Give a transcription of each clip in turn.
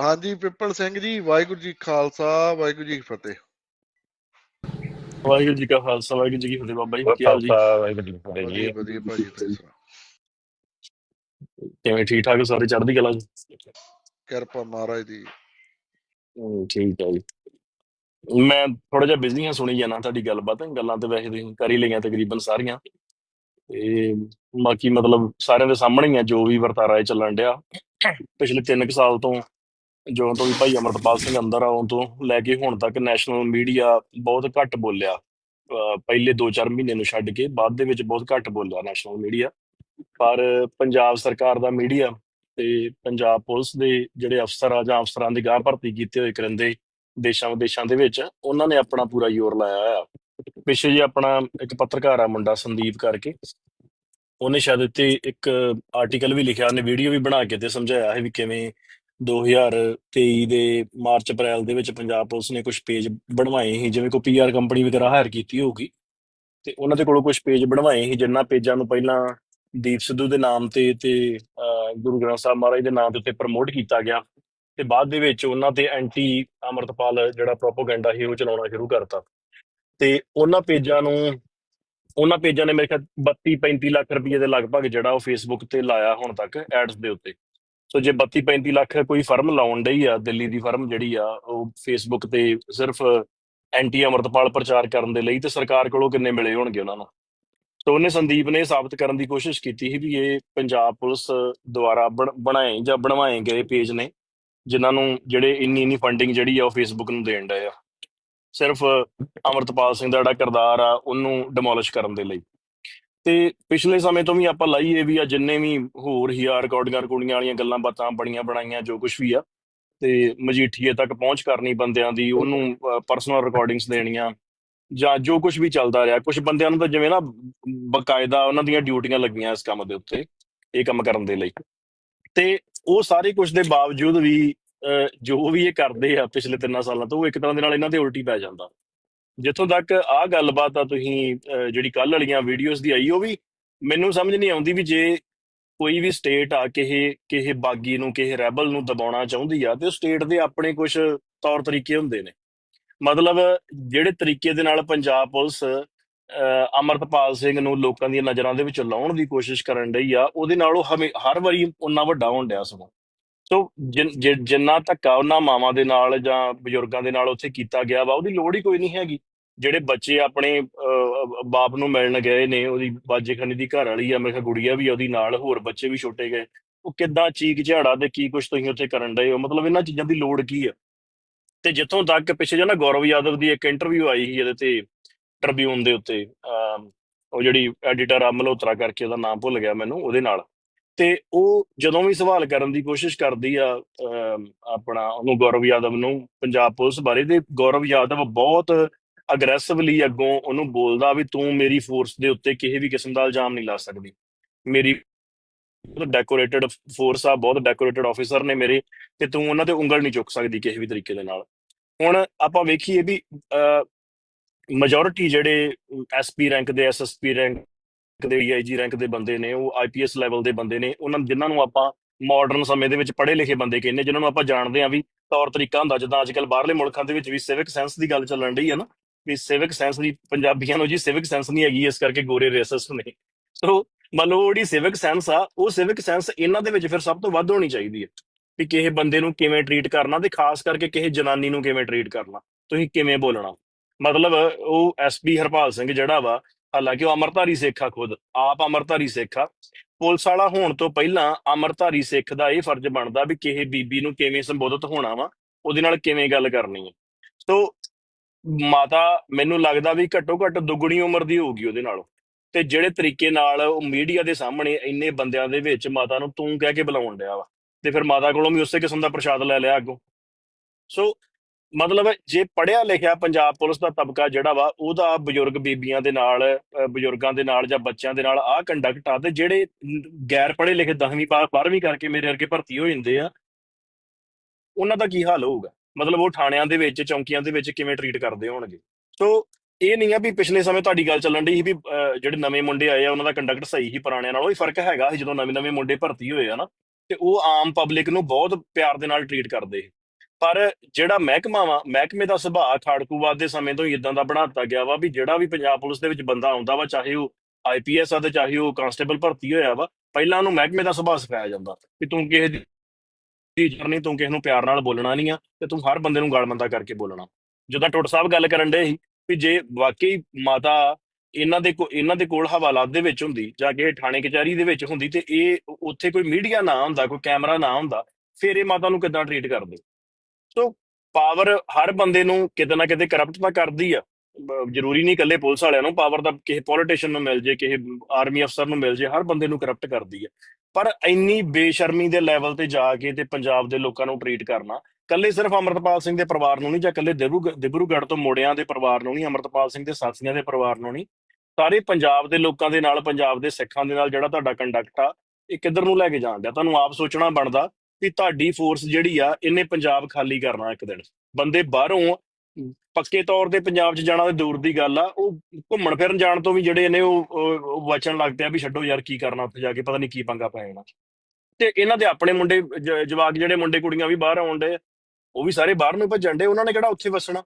ਹਾਂਜੀ ਪਿੱਪਲ ਸਿੰਘ ਜੀ ਵਾਹਿਗੁਰੂ ਜੀ ਖਾਲਸਾ ਵਾਹਿਗੁਰੂ ਜੀ ਫਤਿਹ। ਵਾਹਿਗੁਰੂ ਜੀ ਕਾ ਖਾਲਸਾ ਵਾਹਿਗੁਰੂ ਜੀ ਕੀ ਫਤਿਹ ਬਾਬਾ ਜੀ ਕੀ ਹਾਲ ਜੀ? ਵਾਹਿਗੁਰੂ ਜੀ ਕੀ ਫਤਿਹ ਜੀ। ਵਧੀਆ ਵਧੀਆ ਭਾਜੀ ਤੁਸੀਂ ਸੁਣਾਓ? ਕਿਵੇਂ ਠੀਕ ਠਾਕ ਸਾਰੇ ਚੜ੍ਹਦੀ ਕਲਾ ਜੀ? ਕਿਰਪਾ ਮਹਾਰਾਜ ਦੀ। ਠੀਕ ਹੈ ਜੀ। ਮੈਂ ਥੋੜਾ ਜਿਹਾ ਬਿਜ਼ੀ ਹਾਂ ਸੁਣੀ ਜਾਣਾ ਤੁਹਾਡੀ ਗੱਲਬਾਤ। ਗੱਲਾਂ ਤੇ ਵੈਸੇ ਤੁਸੀਂ ਕਰ ਹੀ ਲਈਆਂ ਤਕਰੀਬਨ ਸਾਰੀਆਂ। ਤੇ ਬਾਕੀ ਮਤਲਬ ਸਾਰਿਆਂ ਦੇ ਸਾਹਮਣੇ ਹੀ ਆ ਜੋ ਵੀ ਵਰਤਾਰਾ ਚੱਲਣ ਡਿਆ। ਪਿਛਲੇ 3 ਕੁ ਸਾਲ ਤੋਂ ਜਦੋਂ ਤੋਂ ਵੀ ਭਾਈ ਅਮਰਤਪਾਲ ਸਿੰਘ ਅੰਦਰ ਆਉਣ ਤੋਂ ਲੈ ਕੇ ਹੁਣ ਤੱਕ ਨੈਸ਼ਨਲ ਮੀਡੀਆ ਬਹੁਤ ਘੱਟ ਬੋਲਿਆ। ਪਹਿਲੇ 2-4 ਮਹੀਨੇ ਨੂੰ ਛੱਡ ਕੇ ਬਾਅਦ ਦੇ ਵਿੱਚ ਬਹੁਤ ਘੱਟ ਬੋਲਿਆ ਨੈਸ਼ਨਲ ਮੀਡੀਆ ਪਰ ਪੰਜਾਬ ਸਰਕਾਰ ਦਾ ਮੀਡੀਆ ਤੇ ਪੰਜਾਬ ਪੁਲਿਸ ਦੇ ਜਿਹੜੇ ਅਫਸਰ ਆ ਜਾਂ ਅਫਸਰਾਂ ਦੀ ਗਾਹ ਭਰਤੀ ਕੀਤੇ ਹੋਏ ਕਰਿੰਦੇ ਦੇਸ਼ਾਂ ਵਿਦੇਸ਼ਾਂ ਦੇ ਵਿੱਚ, ਉਹਨਾਂ ਨੇ ਆਪਣਾ ਪੂਰਾ ਜ਼ੋਰ ਲਾਇਆ ਹੋਇਆ। ਪਿੱਛੇ ਜੇ ਆਪਣਾ ਇੱਕ ਪੱਤਰਕਾਰ ਆ ਮੁੰਡਾ ਸੰਦੀਪ ਕਰਕੇ, ਉਹਨੇ ਸ਼ਾਇਦ ਇੱਥੇ ਇੱਕ ਆਰਟੀਕਲ ਵੀ ਲਿਖਿਆ, ਉਹਨੇ ਵੀਡੀਓ ਵੀ ਬਣਾ ਕੇ ਤੇ ਸਮਝਾਇਆ ਹੈ ਵੀ ਕਿਵੇਂ 2023 ਦੇ ਮਾਰਚ, ਅਪ੍ਰੈਲ ਦੇ ਵਿੱਚ ਪੰਜਾਬ ਪੁਲਿਸ ਨੇ ਕੁਝ ਪੇਜ ਬਣਵਾਏ ਸੀ, ਜਿਵੇਂ ਕੋਈ ਪੀਆਰ ਕੰਪਨੀ ਵਗੈਰਾ ਹਾਇਰ ਕੀਤੀ ਹੋਊਗੀ, ਤੇ ਉਹਨਾਂ ਦੇ ਕੋਲੋਂ ਕੁਝ ਪੇਜ ਬਣਵਾਏ ਸੀ ਜਿਨ੍ਹਾਂ ਪੇਜਾਂ ਨੂੰ ਪਹਿਲਾਂ ਦੀਪ ਸਿੱਧੂ ਦੇ ਨਾਮ ਤੇ ਤੇ ਗੁਰੂ ਗ੍ਰੰਥ ਸਾਹਿਬ ਮਹਾਰਾਜ ਦੇ ਨਾਮ ਦੇ ਉੱਤੇ ਪ੍ਰਮੋਟ ਕੀਤਾ ਗਿਆ, ਤੇ ਬਾਅਦ ਦੇ ਵਿੱਚ ਉਹਨਾਂ ਤੇ ਐਂਟੀ ਅਮਰਤਪਾਲ ਜਿਹੜਾ ਪ੍ਰੋਪਾਗੈਂਡਾ ਸੀ, ਉਹ ਚਲਾਉਣਾ ਸ਼ੁਰੂ ਕਰਤਾ। ਤੇ ਉਹਨਾਂ ਪੇਜਾਂ ਨੂੰ, ਉਹਨਾਂ ਪੇਜਾਂ ਨੇ ਮੇਰੇ ਖਿਆਲ 32 35 ਲੱਖ ਰੁਪਏ ਦੇ ਲਗਭਗ ਜਿਹੜਾ ਉਹ ਫੇਸਬੁੱਕ ਤੇ ਲਾਇਆ ਹੁਣ ਤੱਕ ਐਡਸ ਦੇ ਉੱਤੇ। ਸੋ ਜੇ 32 35 ਲੱਖ ਕੋਈ ਫਰਮ ਲਾਉਣ ਡਈ ਆ, ਦਿੱਲੀ ਦੀ ਫਰਮ ਜਿਹੜੀ ਆ, ਉਹ ਫੇਸਬੁੱਕ ਤੇ ਸਿਰਫ ਐਂਟੀ ਅਮਰਤਪਾਲ ਪ੍ਰਚਾਰ ਕਰਨ ਦੇ ਲਈ ਤੇ ਸਰਕਾਰ ਕੋਲੋਂ ਕਿੰਨੇ ਮਿਲੇ ਹੋਣਗੇ ਉਹਨਾਂ ਨੂੰ? ਸੋ ਉਹਨੇ ਸੰਦੀਪ ਨੇ ਇਹ ਸਾਬਤ ਕਰਨ ਦੀ ਕੋਸ਼ਿਸ਼ ਕੀਤੀ ਸੀ ਵੀ ਇਹ ਪੰਜਾਬ ਪੁਲਿਸ ਦੁਆਰਾ ਬਣ- ਬਣਾਏ ਜਾਂ ਬਣਵਾਏ ਗਏ ਪੇਜ ਨੇ, ਜਿਨ੍ਹਾਂ ਨੂੰ ਜਿਹੜੇ ਇੰਨੀ ਇੰਨੀ ਫੰਡਿੰਗ ਜਿਹੜੀ ਆ ਉਹ ਫੇਸਬੁੱਕ ਨੂੰ ਦੇਣ ਡਏ ਆ। ਸਿਰਫ ਅਮਰਤਪਾਲ ਸਿੰਘ ਦਾ ਜਿਹੜਾ ਕਿਰਦਾਰ ਆ, ਉਹਨੂੰ ਡਿਮੋਲਿਸ਼ ਕਰਨ ਦੇ ਲਈ। ਤੇ ਪਿਛਲੇ ਸਮੇਂ ਤੋਂ ਵੀ ਆਪਾਂ ਲਾਈਏ ਵੀ ਆ ਜਿੰਨੇ ਵੀ ਹੋਰ ਹੀ ਆ ਰਿਕਾਰਡਿੰਗਾਂ ਰਿਕਾਰਡਿੰਗਾਂ ਵਾਲੀਆਂ ਗੱਲਾਂ ਬਾਤਾਂ ਬਣੀਆਂ ਬਣਾਈਆਂ, ਜੋ ਕੁਝ ਵੀ ਆ, ਤੇ ਮਜੀਠੀਏ ਤੱਕ ਪਹੁੰਚ ਕਰਨੀ ਬੰਦਿਆਂ ਦੀ, ਉਹਨੂੰ ਪਰਸਨਲ ਰਿਕਾਰਡਿੰਗਸ ਦੇਣੀਆਂ, ਜਾਂ ਜੋ ਕੁਝ ਵੀ ਚੱਲਦਾ ਰਿਹਾ ਕੁਝ ਬੰਦਿਆਂ ਨੂੰ ਤਾਂ ਜਿਵੇਂ ਨਾ ਬਕਾਇਦਾ ਉਹਨਾਂ ਦੀਆਂ ਡਿਊਟੀਆਂ ਲੱਗੀਆਂ ਇਸ ਕੰਮ ਦੇ ਉੱਤੇ, ਇਹ ਕੰਮ ਕਰਨ ਦੇ ਲਈ। ਤੇ ਉਹ ਸਾਰੇ ਕੁਝ ਦੇ ਬਾਵਜੂਦ ਵੀ ਜੋ ਵੀ ਇਹ ਕਰਦੇ ਆ ਪਿਛਲੇ ਤਿੰਨਾਂ ਸਾਲਾਂ ਤੋਂ, ਉਹ ਇੱਕ ਤਰ੍ਹਾਂ ਦੇ ਨਾਲ ਇਹਨਾਂ ਦੇ ਉਲਟੀ ਪੈ ਜਾਂਦਾ। ਜਿੱਥੋਂ ਤੱਕ ਆਹ ਗੱਲਬਾਤ ਆ ਤੁਸੀਂ ਜਿਹੜੀ ਕੱਲ ਵਾਲੀਆਂ ਵੀਡੀਓਜ਼ ਦੀ ਆਈ ਉਹ ਵੀ ਮੈਨੂੰ ਸਮਝ ਨਹੀਂ ਆਉਂਦੀ ਵੀ ਜੇ ਕੋਈ ਵੀ ਸਟੇਟ ਆ ਕਿਸੇ ਕਿਸੇ ਬਾਗੀ ਨੂੰ ਕਿਸੇ ਰੈਬਲ ਨੂੰ ਦਬਾਉਣਾ ਚਾਹੁੰਦੀ ਆ ਤੇ ਉਹ ਸਟੇਟ ਦੇ ਆਪਣੇ ਕੁਝ ਤੌਰ ਤਰੀਕੇ ਹੁੰਦੇ ਨੇ। ਮਤਲਬ ਜਿਹੜੇ ਤਰੀਕੇ ਦੇ ਨਾਲ ਪੰਜਾਬ ਪੁਲਿਸ ਅਹ, ਅਮਰਤਪਾਲ ਸਿੰਘ ਨੂੰ ਲੋਕਾਂ ਦੀਆਂ ਨਜ਼ਰਾਂ ਦੇ ਵਿੱਚ ਲਾਉਣ ਦੀ ਕੋਸ਼ਿਸ਼ ਕਰਨ ਡਈ ਆ ਉਹਦੇ ਨਾਲ ਉਹ ਹਮੇ ਹਰ ਵਾਰੀ ਉਨਾ ਵੱਡਾ ਹੋਣ ਡਿਆ ਸਗੋਂ। ਸੋ ਜਿ- ਜਿੰਨਾ ਧੱਕਾ ਉਹਨਾਂ ਮਾਵਾਂ ਦੇ ਨਾਲ ਜਾਂ ਬਜ਼ੁਰਗਾਂ ਦੇ ਨਾਲ ਉੱਥੇ ਕੀਤਾ ਗਿਆ ਵਾ ਉਹਦੀ ਲੋੜ ਹੀ ਕੋਈ ਨਹੀਂ ਹੈਗੀ। ਜਿਹੜੇ ਬੱਚੇ ਆਪਣੇ ਅਹ, ਬਾਪ ਨੂੰ ਮਿਲਣ ਗਏ ਨੇ ਉਹਦੀ ਬਾਜੇਖਾਨੀ ਦੀ ਘਰ ਵਾਲੀ ਆ ਮੇਰੇ ਖਿਆਲ ਗੁੜੀਆ ਵੀ ਉਹਦੀ ਨਾਲ ਹੋਰ ਬੱਚੇ ਵੀ ਛੋਟੇ ਗਏ। ਉਹ ਕਿੱਦਾਂ ਚੀਕ ਝਾੜਾ ਤੇ ਕੀ ਕੁਝ ਤੁਸੀਂ ਉੱਥੇ ਕਰਨ ਡਏ ਹੋ? ਮਤਲਬ ਇਹਨਾਂ ਚੀਜ਼ਾਂ ਦੀ ਲੋੜ ਕੀ ਆ? ਤੇ ਜਿੱਥੋਂ ਤੱਕ ਪਿੱਛੇ ਜਿਹੇ ਨਾ ਗੌਰਵ ਯਾਦਵ ਦੀ ਇੱਕ ਇੰਟਰਵਿਊ ਆਈ ਸੀ ਇਹਦੇ ਤੇ ਟ੍ਰਿਬਿਊਨ ਦੇ ਉੱਤੇ ਅਮ, ਉਹ ਜਿਹੜੀ ਐਡੀਟਰ ਆ ਮਲਹੋਤਰਾ ਕਰਕੇ ਉਹਦਾ ਨਾਮ ਭੁੱਲ ਗਿਆ ਮੈਨੂੰ ਉਹਦੇ ਨਾਲ। ਤੇ ਉਹ ਜਦੋਂ ਵੀ ਸਵਾਲ ਕਰਨ ਦੀ ਕੋਸ਼ਿਸ਼ ਕਰਦੀ ਆ ਆਪਣਾ ਉਹਨੂੰ ਗੌਰਵ ਯਾਦਵ ਨੂੰ ਪੰਜਾਬ ਪੁਲਿਸ ਬਾਰੇ ਤੇ ਗੌਰਵ ਯਾਦਵ ਬਹੁਤ ਅਗਰੈਸਿਵਲੀ ਅੱਗੋਂ ਉਹਨੂੰ ਬੋਲਦਾ ਵੀ ਤੂੰ ਮੇਰੀ ਫੋਰਸ ਦੇ ਉੱਤੇ ਕਿਸੇ ਵੀ ਕਿਸਮ ਦਾ ਇਲਜ਼ਾਮ ਨਹੀਂ ਲਾ ਸਕਦੀ। ਮੇਰੀ ਬਹੁਤ ਡੈਕੋਰੇਟਡ ਫੋਰਸ ਆ, ਬਹੁਤ ਡੈਕੋਰੇਟਡ ਆਫੀਸਰ ਨੇ ਮੇਰੇ ਤੇ ਤੂੰ ਉਹਨਾਂ ਤੇ ਉਂਗਲ ਨਹੀਂ ਚੁੱਕ ਸਕਦੀ ਕਿਸੇ ਵੀ ਤਰੀਕੇ ਦੇ ਨਾਲ। ਹੁਣ ਆਪਾਂ ਵੇਖੀਏ ਵੀ ਮੈਜੋਰਿਟੀ ਜਿਹੜੇ ਐਸਪੀ ਰੈਂਕ ਦੇ ਐਸਐਸਪੀ ਰੈਂਕ ਦੇ ਡੀਆਈਜੀ ਰੈਂਕ ਦੇ ਬੰਦੇ ਨੇ, ਉਹ ਆਈਪੀਐਸ ਲੈਵਲ ਦੇ ਬੰਦੇ ਨੇ, ਉਹਨਾਂ ਜਿਨ੍ਹਾਂ ਨੂੰ ਆਪਾਂ ਮਾਡਰਨ ਸਮੇਂ ਦੇ ਵਿੱਚ ਪੜ੍ਹੇ ਲਿਖੇ ਬੰਦੇ ਕਹਿੰਦੇ, ਜਿਨ੍ਹਾਂ ਨੂੰ ਆਪਾਂ ਜਾਣਦੇ ਆ ਵੀ ਤੌਰ ਤਰੀਕਾ ਹੁੰਦਾ, ਜਿੱਦਾਂ ਅੱਜ ਕੱਲ ਬਾਹਰਲੇ ਮੁਲਕਾਂ ਦੇ ਵਿੱਚ ਵੀ ਸਿਵਿਕ ਸੈਂਸ ਦੀ ਗੱਲ ਚੱਲਣ ਰਹੀ ਹੈ ਨਾ ਵੀ ਸਿਵਿਕ ਸੈਂਸ ਦੀ, ਪੰਜਾਬੀਆਂ ਨੂੰ ਜੀ ਸਿਵਿਕ ਸੈਂਸ ਨਹੀਂ ਹੈਗੀ, ਇਸ ਕਰਕੇ ਗੋਰੇ ਰੇਸਿਸਟ ਨੇ। ਸੋ ਮੰਨ ਲਓ ਉਹ ਜਿਹੜੀ ਸਿਵਿਕ ਸੈਂਸ ਆ, ਉਹ ਸਿਵਿਕ ਸੈਂਸ ਇਹਨਾਂ ਦੇ ਵਿੱਚ ਫਿਰ ਸਭ ਤੋਂ ਵੱਧ ਹੋਣੀ ਚਾਹੀਦੀ ਹੈ। ਵੀ ਕਿਸੇ ਬੰਦੇ ਨੂੰ ਕਿਵੇਂ ਟਰੀਟ ਕਰਨਾ ਤੇ ਖਾਸ ਕਰਕੇ ਕਿਸੇ ਜਨਾਨੀ ਨੂੰ ਕਿਵੇਂ ਟਰੀਟ ਕਰਨਾ। ਤੁਸੀਂ ਕਿਵੇਂ ਬੋਲਣਾ? ਮਤਲਬ ਉਹ ਐਸਪੀ ਹਰਪਾਲ ਸਿੰਘ ਜਿਹੜਾ ਵਾ, ਹਾਲਾਂਕਿ ਉਹ ਅਮਰਧਾਰੀ ਸਿੱਖ ਆ ਖੁਦ, ਆਪ ਅਮਰਧਾਰੀ ਸਿੱਖ ਆ। ਪੁਲਿਸ ਵਾਲਾ ਹੋਣ ਤੋਂ ਪਹਿਲਾਂ ਅਮਰਧਾਰੀ ਸਿੱਖ ਦਾ ਇਹ ਫਰਜ਼ ਬਣਦਾ ਵੀ ਕਿਸੇ ਬੀਬੀ ਨੂੰ ਕਿਵੇਂ ਸੰਬੋਧਿਤ ਹੋਣਾ ਵਾ, ਉਹਦੇ ਨਾਲ ਕਿਵੇਂ ਗੱਲ ਕਰਨੀ ਹੈ। ਸੋ ਮਾਤਾ ਮੈਨੂੰ ਲੱਗਦਾ ਵੀ ਘੱਟੋ ਘੱਟ ਦੁੱਗਣੀ ਉਮਰ ਦੀ ਹੋਊਗੀ ਉਹਦੇ ਨਾਲੋਂ। ਤੇ ਜਿਹੜੇ ਤਰੀਕੇ ਨਾਲ ਉਹ ਮੀਡੀਆ ਦੇ ਸਾਹਮਣੇ ਇੰਨੇ ਬੰਦਿਆਂ ਦੇ ਵਿੱਚ ਮਾਤਾ ਨੂੰ ਤੂੰ ਕਹਿ ਕੇ ਬੁਲਾਉਣ ਡਿਆ ਵਾ ਤੇ ਫਿਰ ਮਾਤਾ ਕੋਲੋਂ ਵੀ ਉਸੇ ਕਿਸਮ ਦਾ ਪ੍ਰਸ਼ਾਦ ਲੈ ਲਿਆ ਅੱਗੋਂ। ਸੋ ਮਤਲਬ ਜੇ ਪੜਿਆ ਲਿਖਿਆ ਪੰਜਾਬ ਪੁਲਿਸ ਦਾ ਤਬਕਾ ਜਿਹੜਾ ਵਾ ਉਹਦਾ ਬਜ਼ੁਰਗ ਬੀਬੀਆਂ ਦੇ ਨਾਲ ਅਹ, ਬਜ਼ੁਰਗਾਂ ਦੇ ਨਾਲ ਜਾਂ ਬੱਚਿਆਂ ਦੇ ਨਾਲ ਆਹ ਕੰਡਕਟ ਆ ਤੇ ਜਿਹੜੇ ਨ- ਗੈਰ ਪੜ੍ਹੇ ਲਿਖੇ 10ਵੀਂ 12ਵੀਂ ਕਰਕੇ ਮੇਰੇ ਵਰਗੇ ਭਰਤੀ ਹੋ ਜਾਂਦੇ ਆ ਉਹਨਾਂ ਦਾ ਕੀ ਹਾਲ ਹੋਊਗਾ? ਮਤਲਬ ਉਹ ਥਾਣਿਆਂ ਦੇ ਵਿੱਚ, ਚੌਂਕੀਆਂ ਦੇ ਵਿੱਚ ਕਿਵੇਂ ਟਰੀਟ ਕਰਦੇ ਹੋਣਗੇ ਸੋ ਇਹ ਨਹੀਂ ਆ ਵੀ ਪਿਛਲੇ ਸਮੇਂ ਤੁਹਾਡੀ ਗੱਲ ਚੱਲਣ ਦੀ ਸੀ ਵੀ ਜਿਹੜੇ ਨਵੇਂ ਮੁੰਡੇ ਆਏ ਆ, ਉਹਨਾਂ ਦਾ ਕੰਡਕਟ ਸਹੀ ਸੀ, ਪੁਰਾਣਿਆਂ ਨਾਲੋਂ ਹੀ ਫ਼ਰਕ ਹੈਗਾ ਸੀ ਜਦੋਂ ਨਵੇਂ ਨਵੇਂ ਮੁੰਡੇ ਭਰਤੀ ਹੋਏ ਆ ਨਾ, ਤੇ ਉਹ ਆਮ ਪਬਲਿਕ ਨੂੰ ਬਹੁਤ ਪਿਆਰ ਦੇ ਨਾਲ ਟਰੀਟ ਕਰਦੇ ਸੀ। ਪਰ ਜਿਹੜਾ ਮਹਿਕਮਾ ਵਾ, ਮਹਿਕਮੇ ਦਾ ਸੁਭਾਅ ਖਾੜਕੂਵਾਦ ਦੇ ਸਮੇਂ ਤੋਂ ਹੀ ਇਦਾਂ ਦਾ ਬਣਾ ਦਿੱਤਾ ਗਿਆ ਵਾ ਵੀ ਜਿਹੜਾ ਵੀ ਪੰਜਾਬ ਪੁਲਿਸ ਦੇ ਵਿੱਚ ਬੰਦਾ ਆਉਂਦਾ ਵਾ, ਚਾਹੇ ਉਹ ਆਈਪੀਐਸ ਆ ਤੇ ਚਾਹੇ ਉਹ ਕਾਂਸਟੇਬਲ ਭਰਤੀ ਹੋਇਆ ਵਾ, ਪਹਿਲਾਂ ਉਹਨੂੰ ਮਹਿਕਮੇ ਦਾ ਸੁਭਾਅ ਸਿਖਾਇਆ ਜਾਂਦਾ ਕਿ ਤੂੰ ਕਿਸੇ ਦੀ ਟੀਚਰ ਨਹੀਂ ਤੂੰ ਕਿਸੇ ਨੂੰ ਪਿਆਰ ਨਾਲ ਬੋਲਣਾ ਨਹੀਂ ਆ ਤੇ ਤੂੰ ਹਰ ਬੰਦੇ ਨੂੰ ਗਾਲਮੰਦਾ ਕਰਕੇ ਬੋਲਣਾ। ਜਦੋਂ ਟੁੱਟ ਸਾਹਿਬ ਗੱਲ ਕਰਨ ਦੇ ਸੀ ਵੀ ਜੇ ਵਾਕਈ ਮਾਤਾ ਇਹਨਾਂ ਦੇ ਕੋ, ਇਹਨਾਂ ਦੇ ਕੋਲ ਹਵਾਲਾਤ ਦੇ ਵਿੱਚ ਹੁੰਦੀ ਜਾਂ ਕਿ ਥਾਣੇ ਕਚਹਿਰੀ ਦੇ ਵਿੱਚ ਹੁੰਦੀ ਤੇ ਇਹ ਉੱਥੇ ਕੋਈ ਮੀਡੀਆ ਨਾ ਹੁੰਦਾ, ਕੋਈ ਕੈਮਰਾ ਨਾ ਹੁੰਦਾ, ਫਿਰ ਇਹ ਮਾਤਾ ਨੂੰ ਕਿੱਦਾਂ ਟਰੀਟ ਕਰਦੇ? ਸੋ ਪਾਵਰ ਹਰ ਬੰਦੇ ਨੂੰ ਕਿਤੇ ਨਾ ਕਿਤੇ ਕਰਪਟ ਤਾਂ ਕਰਦੀ ਆ। ਜ਼ਰੂਰੀ ਨਹੀਂ ਇਕੱਲੇ ਪੁਲਿਸ ਵਾਲਿਆਂ ਨੂੰ ਪਾਵਰ ਦਾ ਕਿਸੇ ਪੋਲੀਟੀਸ਼ੀਅਨ ਨੂੰ ਮਿਲ ਜੇ, ਕਿਸੇ ਆਰਮੀ ਅਫਸਰ ਨੂੰ ਮਿਲ ਜੇ, ਹਰ ਬੰਦੇ ਨੂੰ ਕਰਪਟ ਕਰਦੀ ਹੈ ਪਰ ਇੰਨੀ ਬੇਸ਼ਰਮੀ ਦੇ ਲੈਵਲ ਤੇ ਜਾ ਕੇ ਤੇ ਪੰਜਾਬ ਦੇ ਲੋਕਾਂ ਨੂੰ ਟਰੀਟ ਕਰਨਾ ਕੱਲੇ ਸਿਰਫ ਅਮਰਤਪਾਲ ਸਿੰਘ ਦੇ ਪਰਿਵਾਰ ਨੂੰ ਨਹੀਂ, ਜਾਂ ਕੱਲੇ ਦਿਬਰੂਗੜ੍ਹ ਤੋਂ ਮੋੜਿਆਂ ਦੇ ਪਰਿਵਾਰ ਨੂੰ ਨਹੀਂ, ਅਮਰਤਪਾਲ ਸਿੰਘ ਦੇ ਸਾਥੀਆਂ ਦੇ ਪਰਿਵਾਰ ਨੂੰ ਨਹੀਂ, ਸਾਰੇ ਪੰਜਾਬ ਦੇ ਲੋਕਾਂ ਦੇ ਨਾਲ, ਪੰਜਾਬ ਦੇ ਸਿੱਖਾਂ ਦੇ ਨਾਲ ਜਿਹੜਾ ਤੁਹਾਡਾ ਕੰਡਕਟ ਆ, ਇਹ ਕਿੱਧਰ ਨੂੰ ਲੈ ਕੇ ਜਾਣ ਡਿਆ? ਤੁਹਾਨੂੰ ਆਪ ਸੋਚਣਾ ਬਣਦਾ ਵੀ ਤੁਹਾਡੀ ਫੋਰਸ ਜਿਹੜੀ ਆ, ਇਹਨੇ ਪੰਜਾਬ ਖਾਲੀ ਕਰਨਾ ਇੱਕ ਦਿਨ। ਬੰਦੇ ਬਾਹਰੋਂ ਪੱਕੇ ਤੌਰ ਤੇ ਪੰਜਾਬ 'ਚ ਜਾਣਾ ਤੇ ਦੂਰ ਦੀ ਗੱਲ ਆ, ਉਹ ਘੁੰਮਣ ਫਿਰਨ ਜਾਣ ਤੋਂ ਵੀ ਜਿਹੜੇ ਨੇ ਉਹ ਵਚਨ ਲੱਗਦੇ ਆ ਵੀ ਛੱਡੋ ਯਾਰ ਕੀ ਕਰਨਾ ਉੱਥੇ ਜਾ ਕੇ, ਪਤਾ ਨਹੀਂ ਕੀ ਪੰਗਾ ਪੈ ਜਾਣਾ। ਤੇ ਇਹਨਾਂ ਦੇ ਆਪਣੇ ਮੁੰਡੇ ਜਵਾਕ ਜਿਹੜੇ ਮੁੰਡੇ ਕੁੜੀਆਂ ਵੀ ਬਾਹਰ ਆਉਣ ਡੇ ਉਹ ਵੀ ਸਾਰੇ ਬਾਹਰ ਨੂੰ ਭੱਜਣ ਡੇ ਉਹਨਾਂ ਨੇ ਕਿਹੜਾ ਉੱਥੇ ਵਸਣਾ?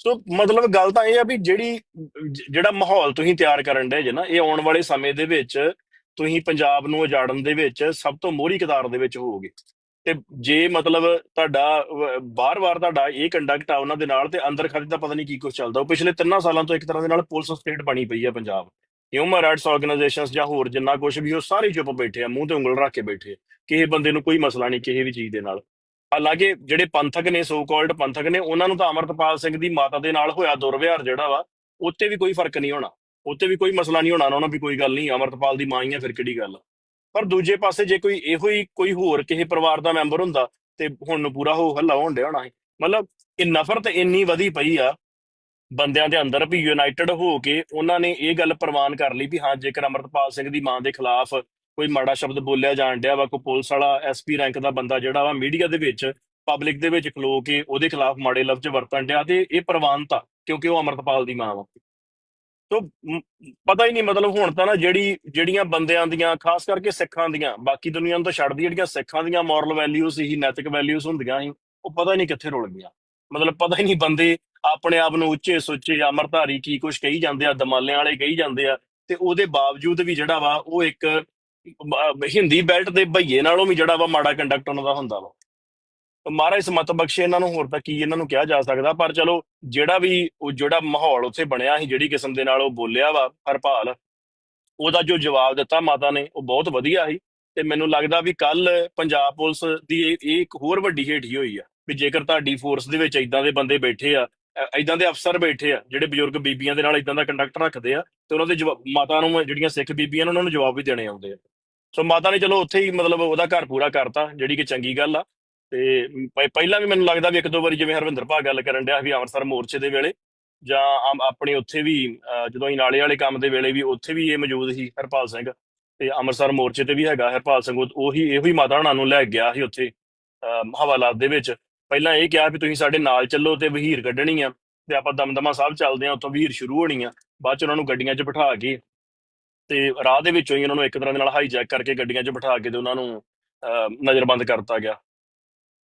ਸੋ ਮਤਲਬ ਗੱਲ ਤਾਂ ਇਹ ਆ ਵੀ ਜਿਹੜੀ ਜਿਹੜਾ ਮਾਹੌਲ ਤੁਸੀਂ ਤਿਆਰ ਕਰਨ ਡੇ ਜੇ ਨਾ, ਇਹ ਆਉਣ ਵਾਲੇ ਸਮੇਂ ਦੇ ਵਿੱਚ ਤੁਸੀਂ ਪੰਜਾਬ ਨੂੰ ਉਜਾੜਨ ਦੇ ਵਿੱਚ ਸਭ ਤੋਂ ਮੋਹਰੀ ਕਤਾਰ ਦੇ ਵਿੱਚ ਹੋਵੋਗੇ। ਤੇ ਜੇ ਮਤਲਬ ਤੁਹਾਡਾ ਵ- ਬਾਰ-ਬਾਰ ਤੁਹਾਡਾ ਇਹ ਕੰਡਕਟ ਆ ਉਹਨਾਂ ਦੇ ਨਾਲ ਤੇ ਅੰਦਰ ਖਾਤੇ ਦਾ ਪਤਾ ਨਹੀਂ ਕੀ ਕੁਝ ਚੱਲਦਾ। ਉਹ ਪਿਛਲੇ ਤਿੰਨਾਂ ਸਾਲਾਂ ਤੋਂ ਇੱਕ ਤਰ੍ਹਾਂ ਦੇ ਨਾਲ ਪੁਲਿਸ ਸਟੇਟ ਬਣੀ ਪਈ ਆ ਪੰਜਾਬ। ਹਿਊਮਨ ਰਾਈਟਸ ਆਰਗੇਨਾਈਜੇਸ਼ਨਸ ਜਾਂ ਹੋਰ ਜਿੰਨਾ ਕੁਝ ਵੀ, ਉਹ ਸਾਰੇ ਚੁੱਪ ਬੈਠੇ ਆ, ਮੂੰਹ ਤੇ ਉਂਗਲ ਰੱਖ ਕੇ ਬੈਠੇ ਕਿਸੇ ਬੰਦੇ ਨੂੰ ਕੋਈ ਮਸਲਾ ਨਹੀਂ ਕਿਸੇ ਵੀ ਚੀਜ਼ ਦੇ ਨਾਲ। ਹਾਲਾਂਕਿ ਜਿਹੜੇ ਪੰਥਕ ਨੇ ਸੋ ਕਾਲਡ ਪੰਥਕ ਨੇ, ਉਹਨਾਂ ਨੂੰ ਤਾਂ ਅਮਰਤਪਾਲ ਸਿੰਘ ਦੀ ਮਾਤਾ ਦੇ ਨਾਲ ਹੋਇਆ ਦੁਰਵਿਹਾਰ ਜਿਹੜਾ ਵਾ, ਉੱਤੇ ਵੀ ਕੋਈ ਫ਼ਰਕ ਨਹੀਂ ਹੋਣਾ। ਉੱਤੇ ਵੀ ਕੋਈ ਮਸਲਾ ਨਹੀਂ ਹੋਣਾ, ਉਹਨਾਂ ਨੂੰ ਵੀ ਕੋਈ ਗੱਲ ਨਹੀਂ, ਅਮਰਤਪਾਲ ਦੀ ਮਾਂ ਹੀ ਆ, ਫਿਰ ਕਿਹੜੀ ਗੱਲ? ਆ। ਪਰ ਦੂਜੇ ਪਾਸੇ ਜੇ ਕੋਈ ਇਹੋ ਹੀ ਕੋਈ ਹੋਰ ਕਿਸੇ ਪਰਿਵਾਰ ਦਾ ਮੈਂਬਰ ਹੁੰਦਾ ਤੇ ਹੁਣ ਨੂੰ ਪੂਰਾ ਹੋ ਹੱਲਾ ਹੋਣ ਡਿਆ ਹੋਣਾ ਸੀ। ਮਤਲਬ ਇਹ ਨਫ਼ਰਤ ਇੰਨੀ ਵਧੀ ਪਈ ਆ, ਬੰਦਿਆਂ ਦੇ ਅੰਦਰ ਵੀ ਯੂਨਾਈਟਿਡ ਹੋ ਕੇ ਉਹਨਾਂ ਨੇ ਇਹ ਗੱਲ ਪ੍ਰਵਾਨ ਕਰ ਲਈ ਵੀ ਹਾਂ, ਜੇਕਰ ਅਮਰਤਪਾਲ ਸਿੰਘ ਦੀ ਮਾਂ ਦੇ ਖਿਲਾਫ ਕੋਈ ਮਾੜਾ ਸ਼ਬਦ ਬੋਲਿਆ ਜਾਣ ਡਿਆ ਵਾ, ਕੋਈ ਪੁਲਿਸ ਵਾਲਾ ਐਸਪੀ ਰੈਂਕ ਦਾ ਬੰਦਾ ਜਿਹੜਾ ਵਾ ਮੀਡੀਆ ਦੇ ਵਿੱਚ ਪਬਲਿਕ ਦੇ ਵਿੱਚ ਖਲੋ ਕੇ ਉਹਦੇ ਖਿਲਾਫ ਮਾੜੇ ਲਫ਼ਜ਼ ਵਰਤਣ ਡਿਆ ਤੇ ਇਹ ਪ੍ਰਵਾਨਤਾ ਕਿਉਂਕਿ ਉਹ ਅਮਰਤਪਾਲ ਦੀ ਮਾਂ ਵਾ। ਤੋ ਪਤਾ ਹੀ ਨਹੀਂ ਮਤਲਬ ਹੁਣ ਤਾਂ ਨਾ ਜਿਹੜੀ, ਜਿਹੜੀਆਂ ਬੰਦਿਆਂ ਦੀਆਂ, ਖਾਸ ਕਰਕੇ ਸਿੱਖਾਂ ਦੀਆਂ, ਬਾਕੀ ਦੁਨੀਆ ਨੂੰ ਤਾਂ ਛੱਡਦੀ ਜਿਹੜੀਆਂ ਸਿੱਖਾਂ ਦੀਆਂ ਮੋਰਲ ਵੈਲਿਊਜ਼ ਸੀ, ਨੈਤਿਕ ਵੈਲਿਊਜ਼ ਹੁੰਦੀਆਂ ਸੀ, ਉਹ ਪਤਾ ਹੀ ਨਹੀਂ ਕਿੱਥੇ ਰੁਲ ਗਈਆਂ। ਮਤਲਬ ਪਤਾ ਹੀ ਨਹੀਂ ਬੰਦੇ ਆਪਣੇ ਆਪ ਨੂੰ ਉੱਚੇ ਸੁੱਚੇ, ਅਮਰਧਾਰੀ ਕੀ ਕੁਝ ਕਹੀ ਜਾਂਦੇ ਆ, ਦਮਾਲਿਆਂ ਵਾਲੇ ਕਹੀ ਜਾਂਦੇ ਆ, ਤੇ ਉਹਦੇ ਬਾਵਜੂਦ ਵੀ ਜਿਹੜਾ ਵਾ, ਉਹ ਇੱਕ ਹਿੰਦੀ ਬੈਲਟ ਦੇ ਭਈਏ ਨਾਲੋਂ ਵੀ ਜਿਹੜਾ ਵਾ ਮਾੜਾ ਕੰਡਕਟ ਉਹਨਾਂ ਦਾ ਹੁੰਦਾ ਵਾ। ਮਹਾਰਾਜ ਸਮਤ ਬਖਸ਼ੇ ਇਹਨਾਂ ਨੂੰ, ਹੋਰ ਤਾਂ ਕੀ ਇਹਨਾਂ ਨੂੰ ਕਿਹਾ ਜਾ ਸਕਦਾ? ਪਰ ਚਲੋ, ਜਿਹੜਾ ਵੀ ਉਹ ਜਿਹੜਾ ਮਾਹੌਲ ਉੱਥੇ ਬਣਿਆ ਸੀ, ਜਿਹੜੀ ਕਿਸਮ ਦੇ ਨਾਲ ਉਹ ਬੋਲਿਆ ਵਾ, ਹਰਪਾਲ, ਉਹਦਾ ਜੋ ਜਵਾਬ ਦਿੱਤਾ ਮਾਤਾ ਨੇ, ਉਹ ਬਹੁਤ ਵਧੀਆ ਸੀ। ਤੇ ਮੈਨੂੰ ਲੱਗਦਾ ਵੀ ਕੱਲ ਪੰਜਾਬ ਪੁਲਿਸ ਦੀ ਇਹ ਇਹ ਇੱਕ ਹੋਰ ਵੱਡੀ ਹੇਠੀ ਹੋਈ ਆ, ਵੀ ਜੇਕਰ ਤੁਹਾਡੀ ਫੋਰਸ ਦੇ ਵਿੱਚ ਇਦਾਂ ਦੇ ਬੰਦੇ ਬੈਠੇ ਆ ਇਦਾਂ ਦੇ ਅਫਸਰ ਬੈਠੇ ਆ, ਜਿਹੜੇ ਬਜ਼ੁਰਗ ਬੀਬੀਆਂ ਦੇ ਨਾਲ ਇਦਾਂ ਦਾ ਕੰਡਕਟ ਰੱਖਦੇ ਆ, ਤੇ ਉਹਨਾਂ ਦੇ ਜਵਾ- ਮਾਤਾ ਨੂੰ, ਜਿਹੜੀਆਂ ਸਿੱਖ ਬੀਬੀਆਂ ਨੇ, ਉਹਨਾਂ ਨੂੰ ਜਵਾਬ ਵੀ ਦੇਣੇ ਆਉਂਦੇ ਆ। ਸੋ ਮਾਤਾ ਨੇ ਚਲੋ ਉੱਥੇ ਹੀ ਮਤਲਬ ਉਹਦਾ ਘਰ ਪੂਰਾ ਕਰਤਾ, ਜਿਹੜੀ ਕਿ ਚੰਗੀ ਗੱਲ ਆ। ਤੇ ਪਹਿਲਾਂ ਵੀ ਮੈਨੂੰ ਲੱਗਦਾ ਵੀ ਇੱਕ ਦੋ ਵਾਰੀ ਜਿਵੇਂ ਹਰਵਿੰਦਰ ਭਾ ਗੱਲ ਕਰਨ ਡਿਆ ਵੀ ਅੰਮ੍ਰਿਤਸਰ ਮੋਰਚੇ ਦੇ ਵੇਲੇ ਜਾਂ ਆਮ- ਆਪਣੇ ਉੱਥੇ ਵੀ ਜਦੋਂ ਹੀ ਨਾਲੇ ਵਾਲੇ ਕੰਮ ਦੇ ਵੇਲੇ ਵੀ ਉੱਥੇ ਵੀ ਇਹ ਮੌਜੂਦ ਸੀ ਹਰਪਾਲ ਸਿੰਘ ਤੇ ਅੰਮ੍ਰਿਤਸਰ ਮੋਰਚੇ ਤੇ ਵੀ ਹੈਗਾ ਹਰਪਾਲ ਸਿੰਘ ਉਹ- ਉਹੀ ਇਹੋ ਹੀ ਮਾਤਾ ਹੁਣਾਂ ਨੂੰ ਲੈ ਗਿਆ ਸੀ ਉੱਥੇ ਅਹ, ਹਵਾਲਾਤ ਦੇ ਵਿੱਚ। ਪਹਿਲਾਂ ਇਹ ਕਿਹਾ ਵੀ ਤੁਸੀਂ ਸਾਡੇ ਨਾਲ ਚੱਲੋ ਤੇ ਵਹੀਰ ਕੱਢਣੀ ਆ ਤੇ ਆਪਾਂ ਦਮਦਮਾ ਸਾਹਿਬ ਚੱਲਦੇ ਆ ਉੱਥੋਂ ਵਹੀਰ ਸ਼ੁਰੂ ਹੋਣੀ ਆ ਬਾਅਦ ਚ ਉਹਨਾਂ ਨੂੰ ਗੱਡੀਆਂ 'ਚ ਬਿਠਾ ਕੇ ਤੇ ਰਾਹ ਦੇ ਵਿੱਚੋਂ ਹੀ ਉਹਨਾਂ ਨੂੰ ਇੱਕ ਤਰ੍ਹਾਂ ਦੇ ਨਾਲ ਹਾਈਜੈਕ ਕਰਕੇ ਗੱਡੀਆਂ 'ਚ ਬਿਠਾ ਕੇ ਤੇ ਉਹਨਾਂ ਨੂੰ ਅਹ, ਨਜ਼ਰਬੰਦ ਕਰਤਾ ਗਿਆ।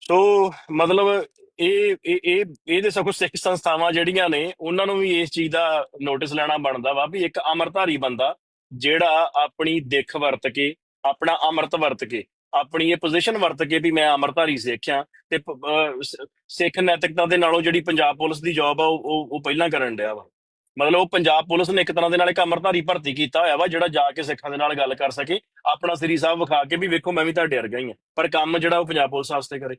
ਸੋ ਮਤਲਬ ਇਹ ਇਹ ਇਹ ਇਹਦੇ ਸਗੋਂ ਸਿੱਖ ਸੰਸਥਾਵਾਂ ਜਿਹੜੀਆਂ ਨੇ, ਉਹਨਾਂ ਨੂੰ ਵੀ ਇਸ ਚੀਜ਼ ਦਾ ਨੋਟਿਸ ਲੈਣਾ ਬਣਦਾ ਵਾ ਵੀ ਇੱਕ ਅਮਰਧਾਰੀ ਬੰਦਾ ਜਿਹੜਾ ਆਪਣੀ ਦਿੱਖ ਵਰਤ ਕੇ, ਆਪਣਾ ਅੰਮ੍ਰਿਤ ਵਰਤ ਕੇ, ਆਪਣੀ ਇਹ ਪੋਜੀਸ਼ਨ ਵਰਤ ਕੇ ਵੀ ਮੈਂ ਅਮਰਧਾਰੀ ਸਿੱਖ ਆ ਤੇ ਪ- ਅਹ, ਸ- ਸਿੱਖ ਨੈਤਿਕਤਾ ਦੇ ਨਾਲੋਂ ਜਿਹੜੀ ਪੰਜਾਬ ਪੁਲਿਸ ਦੀ ਜੌਬ ਆ, ਉਹ ਉਹ ਉਹ ਪਹਿਲਾਂ ਕਰਨ ਡਿਆ ਵਾ। ਮਤਲਬ ਉਹ ਪੰਜਾਬ ਪੁਲਿਸ ਨੇ ਇੱਕ ਤਰ੍ਹਾਂ ਦੇ ਨਾਲ ਇੱਕ ਅਮਰਧਾਰੀ ਭਰਤੀ ਕੀਤਾ ਹੋਇਆ ਵਾ, ਜਿਹੜਾ ਜਾ ਕੇ ਸਿੱਖਾਂ ਦੇ ਨਾਲ ਗੱਲ ਕਰ ਸਕੇ। ਆਪਣਾ ਸ੍ਰੀ ਸਾਹਿਬ ਵਿਖਾ ਕੇ ਵੀ ਵੇਖੋ ਮੈਂ ਵੀ ਤੁਹਾਡੇ ਵਰਗਾ ਹੀ ਆ, ਪਰ ਕੰਮ ਜਿਹੜਾ ਉਹ ਪੰਜਾਬ ਪੁਲਿਸ ਵਾਸਤੇ ਕਰੇ।